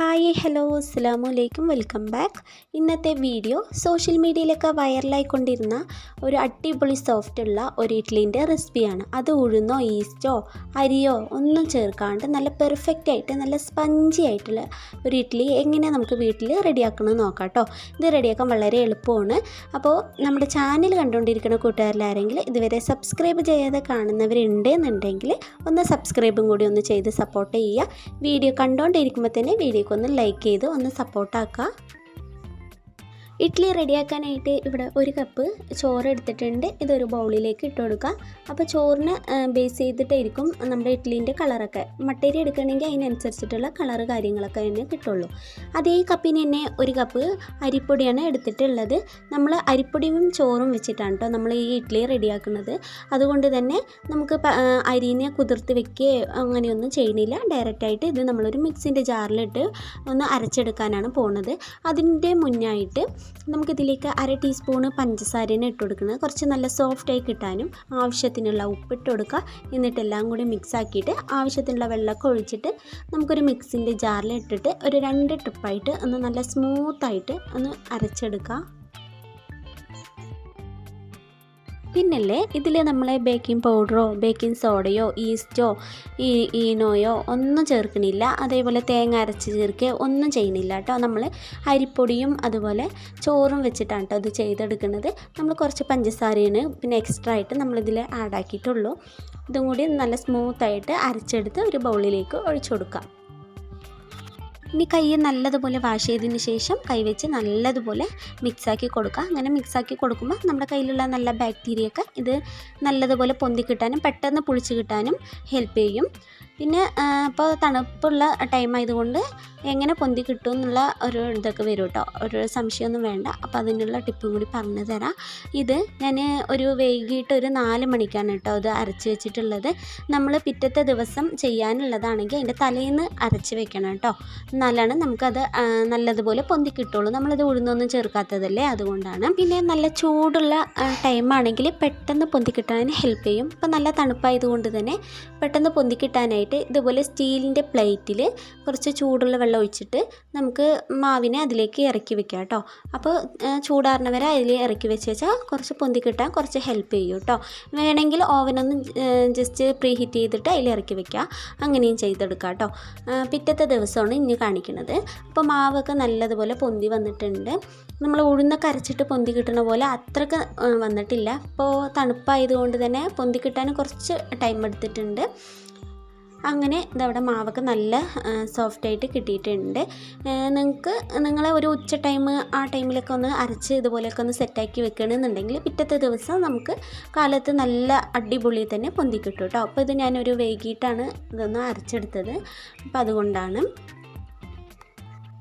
Hi hello അസ്സാം വലൈക്കും welcome back. ഇന്നത്തെ വീഡിയോ സോഷ്യൽ മീഡിയയിലൊക്കെ വൈറലായിക്കൊണ്ടിരുന്ന ഒരു അടിപൊളി സോഫ്റ്റ് ഉള്ള ഒരു ഇഡ്ലീന്റെ റെസിപ്പിയാണ്. അത് ഉഴുന്നോ ഈസ്റ്റോ അരിയോ ഒന്നും ചേർക്കാണ്ട് നല്ല പെർഫെക്റ്റ് ആയിട്ട് നല്ല സ്പഞ്ചി ആയിട്ടുള്ള ഒരു ഇഡ്ഡലി എങ്ങനെ നമുക്ക് വീട്ടിൽ റെഡിയാക്കണമെന്ന് നോക്കാം കേട്ടോ. ഇത് റെഡിയാക്കാൻ വളരെ എളുപ്പമാണ്. അപ്പോൾ നമ്മുടെ ചാനൽ കണ്ടുകൊണ്ടിരിക്കുന്ന കൂട്ടുകാരിലാരെങ്കിൽ ഇതുവരെ സബ്സ്ക്രൈബ് ചെയ്യാതെ കാണുന്നവരുണ്ട് എന്നുണ്ടെങ്കിൽ ഒന്ന് സബ്സ്ക്രൈബും കൂടി ഒന്ന് ചെയ്ത് സപ്പോർട്ട് ചെയ്യുക. വീഡിയോ കണ്ടുകൊണ്ടിരിക്കുമ്പോൾ തന്നെ വീഡിയോക്ക് ഒന്ന് ലൈക്ക് ചെയ്ത് ഒന്ന് സപ്പോർട്ടാക്കുക ഇഡ്ഡലി റെഡിയാക്കാനായിട്ട് ഇവിടെ ഒരു കപ്പ് ചോറ് എടുത്തിട്ടുണ്ട്. ഇതൊരു ബൗളിലേക്ക് ഇട്ട് കൊടുക്കുക അപ്പോൾ ചോറിന് ബേസ് ചെയ്തിട്ടായിരിക്കും നമ്മുടെ ഇഡ്ഡലീന്റെ കളറൊക്കെ. മട്ടേരി എടുക്കണമെങ്കിൽ അതിനനുസരിച്ചിട്ടുള്ള കളറ് കാര്യങ്ങളൊക്കെ തന്നെ കിട്ടുള്ളൂ. അതേ കപ്പിന് തന്നെ ഒരു കപ്പ് അരിപ്പൊടിയാണ് എടുത്തിട്ടുള്ളത്. നമ്മൾ അരിപ്പൊടിയും ചോറും വെച്ചിട്ടാണ് കേട്ടോ നമ്മൾ ഈ ഇഡ്ഡലി റെഡിയാക്കുന്നത്. അതുകൊണ്ട് തന്നെ നമുക്ക് അരിനെ കുതിർത്ത് വെക്കുകയോ അങ്ങനെയൊന്നും ചെയ്യണില്ല. ഡയറക്റ്റായിട്ട് ഇത് നമ്മളൊരു മിക്സിന്റെ ജാറിലിട്ട് ഒന്ന് അരച്ചെടുക്കാനാണ് പോകുന്നത് അതിന്റെ മുന്നായിട്ട് നമുക്കിതിലേക്ക് അര ടീസ്പൂണ് പഞ്ചസാരേനെ ഇട്ട് കൊടുക്കുന്നത് കുറച്ച് നല്ല സോഫ്റ്റായി കിട്ടാനും ആവശ്യത്തിനുള്ള ഉപ്പിട്ട് കൊടുക്കുക. എന്നിട്ട് എല്ലാം കൂടി മിക്സ് ആക്കിയിട്ട് ആവശ്യത്തിനുള്ള വെള്ളമൊക്കെ ഒഴിച്ചിട്ട് നമുക്കൊരു മിക്സിന്റെ ജാറിൽ ഇട്ടിട്ട് ഒരു രണ്ട് ട്രിപ്പായിട്ട് ഒന്ന് നല്ല സ്മൂത്തായിട്ട് ഒന്ന് അരച്ചെടുക്കുക. പിന്നല്ലേ ഇതിൽ നമ്മൾ ബേക്കിംഗ് പൗഡറോ ബേക്കിംഗ് സോഡയോ ഈസ്റ്റോ ഈ ഈനോയോ ഒന്നും ചേർക്കണില്ല. അതേപോലെ തേങ്ങ അരച്ച് ചേർക്കുക ഒന്നും ചെയ്യുന്നില്ല കേട്ടോ നമ്മൾ അരിപ്പൊടിയും അതുപോലെ ചോറും വെച്ചിട്ടാണ് കേട്ടോ അത് ചെയ്തെടുക്കുന്നത് നമ്മൾ കുറച്ച് പഞ്ചസാരയാണ് പിന്നെ എക്സ്ട്രാ ആയിട്ട് നമ്മളിതിൽ ആഡ് ആക്കിയിട്ടുള്ളൂ. ഇതും കൂടി നല്ല സ്മൂത്തായിട്ട് അരച്ചെടുത്ത് ഒരു ബൗളിലേക്ക് ഒഴിച്ചു കൊടുക്കാം. ഇനി കൈ നല്ലതുപോലെ വാഷ് ചെയ്തതിന് ശേഷം കൈവച്ച് നല്ലതുപോലെ മിക്സാക്കി കൊടുക്കുക. അങ്ങനെ മിക്സാക്കി കൊടുക്കുമ്പോൾ നമ്മുടെ കയ്യിലുള്ള നല്ല ബാക്ടീരിയ ഒക്കെ ഇത് നല്ലതുപോലെ പൊന്തി കിട്ടാനും പെട്ടെന്ന് പുളിച്ച് കിട്ടാനും ഹെൽപ്പ് ചെയ്യും. പിന്നെ ഇപ്പോൾ തണുപ്പുള്ള ടൈം ആയതുകൊണ്ട് എങ്ങനെ പൊന്തി കിട്ടും എന്നുള്ള ഒരു ഇതൊക്കെ വരും കേട്ടോ ഒരു സംശയമൊന്നും വേണ്ട. അപ്പോൾ അതിനുള്ള ടിപ്പും കൂടി പറഞ്ഞു തരാം. ഇത് ഞാൻ ഒരു വൈകിട്ട് ഒരു നാല് മണിക്കാണ് കേട്ടോ ഇത് അരച്ച് വെച്ചിട്ടുള്ളത്. നമ്മൾ പിറ്റത്തെ ദിവസം ചെയ്യാനുള്ളതാണെങ്കിൽ അതിന്റെ തലേന്ന് അരച്ച് വെക്കണം കേട്ടോ എന്നാലാണ് നമുക്കത് നല്ലതുപോലെ പൊന്തി കിട്ടുള്ളൂ. നമ്മളിത് ഉഴുന്നൊന്നും ചേർക്കാത്തതല്ലേ? അതുകൊണ്ടാണ്. പിന്നെ നല്ല ചൂടുള്ള ടൈമാണെങ്കിൽ പെട്ടെന്ന് പൊന്തി കിട്ടാൻ ഹെൽപ്പ് ചെയ്യും. ഇപ്പോൾ നല്ല തണുപ്പായതുകൊണ്ട് തന്നെ പെട്ടെന്ന് പൊന്തി കിട്ടാനായിട്ട് ഇതുപോലെ സ്റ്റീലിന്റെ പ്ലേറ്റിൽ കുറച്ച് ചൂടുള്ള വെള്ളം ഒഴിച്ചിട്ട് നമുക്ക് മാവിനെ അതിലേക്ക് ഇറക്കി വെക്കാം കേട്ടോ. അപ്പോൾ ചൂടാറിന വരെ അതിൽ ഇറക്കി വെച്ച് വെച്ചാൽ കുറച്ച് പൊന്തി കിട്ടാൻ കുറച്ച് ഹെൽപ്പ് ചെയ്യും കേട്ടോ. വേണമെങ്കിൽ ഓവനൊന്ന് ജസ്റ്റ് പ്രീ ഹീറ്റ് ചെയ്തിട്ട് അതിൽ ഇറക്കി വെക്കുക അങ്ങനെയും ചെയ്തെടുക്കാം കേട്ടോ. പിറ്റത്തെ ദിവസമാണ് ഇനി കാണിക്കുന്നത്. അപ്പോൾ മാവൊക്കെ നല്ലതുപോലെ പൊന്തി വന്നിട്ടുണ്ട്. നമ്മൾ ഉഴുന്ന അരച്ചിട്ട് പൊന്തി കിട്ടുന്ന പോലെ അത്രയ്ക്ക് വന്നിട്ടില്ല. അപ്പോൾ തണുപ്പായതുകൊണ്ട് തന്നെ പൊന്തി കിട്ടാൻ കുറച്ച് ടൈം എടുത്തിട്ടുണ്ട്. അങ്ങനെ ഇതവിടെ മാവൊക്കെ നല്ല സോഫ്റ്റായിട്ട് കിട്ടിയിട്ടുണ്ട്. നിങ്ങൾക്ക് നിങ്ങൾ ഒരു ഉച്ച ടൈം ആ ടൈമിലൊക്കെ ഒന്ന് അരച്ച് ഇതുപോലെയൊക്കെ ഒന്ന് സെറ്റാക്കി വെക്കണമെന്നുണ്ടെങ്കിൽ പിറ്റത്തെ ദിവസം നമുക്ക് കാലത്ത് നല്ല അടിപൊളി തന്നെ പൊന്തി കിട്ടും കേട്ടോ അപ്പോൾ ഇത് ഞാനൊരു വൈകിട്ടാണ് ഇതൊന്ന് അരച്ചെടുത്തത്. അപ്പോൾ അതുകൊണ്ടാണ്.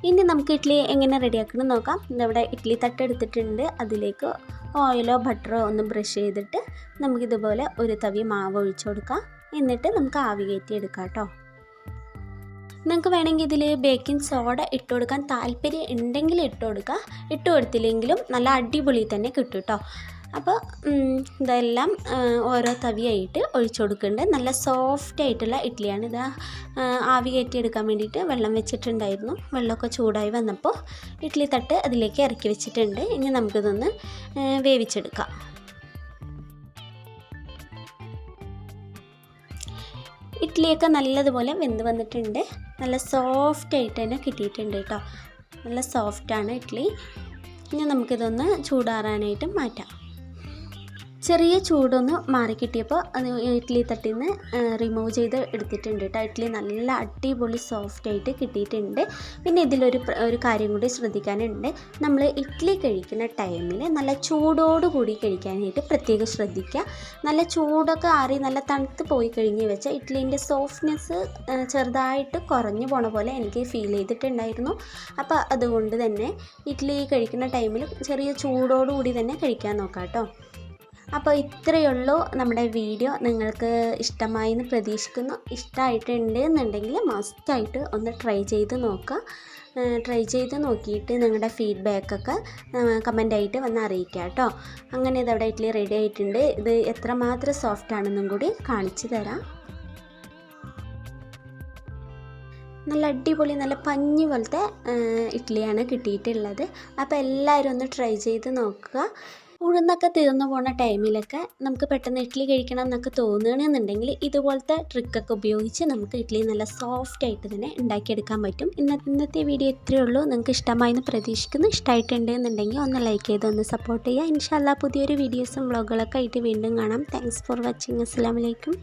ഇനി നമുക്ക് ഇഡ്ഡലി എങ്ങനെ റെഡിയാക്കണം നോക്കാം. ഇതവിടെ ഇഡ്ഡലി തട്ട് എടുത്തിട്ടുണ്ട്. അതിലേക്ക് ഓയിലോ ബട്ടറോ ഒന്ന് ബ്രഷ് ചെയ്തിട്ട് നമുക്കിതുപോലെ ഒരു തവി മാവ് ഒഴിച്ചു കൊടുക്കാം. എന്നിട്ട് നമുക്ക് ആവി കയറ്റി എടുക്കാം കേട്ടോ. നിങ്ങൾക്ക് വേണമെങ്കിൽ ഇതിൽ ബേക്കിംഗ് സോഡ ഇട്ട് കൊടുക്കാൻ താല്പര്യം ഉണ്ടെങ്കിൽ ഇട്ട് കൊടുക്കുക. ഇട്ട് കൊടുത്തില്ലെങ്കിലും നല്ല അടിപൊളി തന്നെ കിട്ടും കേട്ടോ. അപ്പോൾ ഇതെല്ലാം ഓരോ തവിയായിട്ട് ഒഴിച്ചു കൊടുക്കുന്നുണ്ട്. നല്ല സോഫ്റ്റ് ആയിട്ടുള്ള ഇഡ്ഡലിയാണ് ഇത്. ആവി കയറ്റി എടുക്കാൻ വേണ്ടിയിട്ട് വെള്ളം വെച്ചിട്ടുണ്ടായിരുന്നു. വെള്ളമൊക്കെ ചൂടായി വന്നപ്പോൾ ഇഡ്ഡലി തട്ട് അതിലേക്ക് ഇറക്കി വെച്ചിട്ടുണ്ട്. ഇനി നമുക്കിതൊന്ന് വേവിച്ചെടുക്കാം. ഇഡ്ഡലിയൊക്കെ നല്ലതുപോലെ വെന്ത് വന്നിട്ടുണ്ട്. നല്ല സോഫ്റ്റ് ആയിട്ട് തന്നെ കിട്ടിയിട്ടുണ്ട് കേട്ടോ. നല്ല സോഫ്റ്റാണ് ഇഡ്ഡലി ഇനി നമുക്കിതൊന്ന് ചൂടാറാനായിട്ട് മാറ്റാം. ചെറിയ ചൂടൊന്ന് മാറി കിട്ടിയപ്പോൾ അത് ഇഡ്ഡലി തട്ടിൽ നിന്ന് റിമൂവ് ചെയ്ത് എടുത്തിട്ടുണ്ട് കേട്ടോ ഇഡ്ഡലി നല്ല അടിപൊളി സോഫ്റ്റ് ആയിട്ട് കിട്ടിയിട്ടുണ്ട്. പിന്നെ ഇതിലൊരു ഒരു കാര്യം കൂടി ശ്രദ്ധിക്കാനുണ്ട്. നമ്മൾ ഇഡ്ഡലി കഴിക്കുന്ന ടൈമിൽ നല്ല ചൂടോടുകൂടി കഴിക്കാനായിട്ട് പ്രത്യേകം ശ്രദ്ധിക്കുക നല്ല ചൂടൊക്കെ ആറി നല്ല തണുത്ത് പോയി കഴിഞ്ഞ് വെച്ചാൽ ഇഡ്ഡലിന്റെ സോഫ്റ്റ്നെസ് ചെറുതായിട്ട് കുറഞ്ഞു പോണ പോലെ എനിക്ക് ഫീൽ ചെയ്തിട്ടുണ്ടായിരുന്നു. അപ്പോൾ അതുകൊണ്ട് തന്നെ ഇഡ്ഡലി കഴിക്കുന്ന ടൈമിൽ ചെറിയ ചൂടോടുകൂടി തന്നെ കഴിക്കാൻ നോക്കാം കേട്ടോ അപ്പോൾ ഇത്രയേ ഉള്ളൂ നമ്മുടെ വീഡിയോ. നിങ്ങൾക്ക് ഇഷ്ടമായി എന്ന് പ്രതീക്ഷിക്കുന്നു. ഇഷ്ടമായിട്ടുണ്ട് എന്നുണ്ടെങ്കിൽ മസ്റ്റായിട്ട് ഒന്ന് ട്രൈ ചെയ്ത് നോക്കുക. ട്രൈ ചെയ്ത് നോക്കിയിട്ട് നിങ്ങളുടെ ഫീഡ്ബാക്കൊക്കെ കമന്റായിട്ട് വന്ന് അറിയിക്കുക കേട്ടോ. അങ്ങനെ ഇതവിടെ ഇഡ്ഡലി റെഡി ആയിട്ടുണ്ട്. ഇത് എത്രമാത്രം സോഫ്റ്റ് ആണെന്നും കൂടി കാണിച്ചു തരാം. നല്ല അടിപൊളി നല്ല പഞ്ഞി പോലത്തെ ഇഡ്ഡലിയാണ് കിട്ടിയിട്ടുള്ളത്. അപ്പോൾ എല്ലാവരും ഒന്ന് ട്രൈ ചെയ്ത് നോക്കുക. ഉഴുന്നൊക്കെ തീർന്നു പോണ ടൈമിലൊക്കെ നമുക്ക് പെട്ടെന്ന് ഇഡ്ഡലി കഴിക്കണം എന്നൊക്കെ തോന്നുകയാണെന്നുണ്ടെങ്കിൽ ഇതുപോലത്തെ ട്രിക്കൊക്കെ ഉപയോഗിച്ച് നമുക്ക് ഇഡ്ഡലി നല്ല സോഫ്റ്റ് ആയിട്ട് തന്നെ ഉണ്ടാക്കിയെടുക്കാൻ പറ്റും. ഇന്നത്തെ ഇന്നത്തെ വീഡിയോ ഇത്രയേ ഉള്ളൂ. നിങ്ങൾക്ക് ഇഷ്ടമായെന്ന് പ്രതീക്ഷിക്കുന്നു. ഇഷ്ടമായിട്ടുണ്ട് എന്നുണ്ടെങ്കിൽ ഒന്ന് ലൈക്ക് ചെയ്ത് ഒന്ന് സപ്പോർട്ട് ചെയ്യുക. ഇൻഷാല്ല പുതിയൊരു വീഡിയോസും വ്ളോഗുകളൊക്കെ ആയിട്ട് വീണ്ടും കാണാം. താങ്ക്സ് ഫോർ വാച്ചിങ് അസ്സാം വലൈക്കും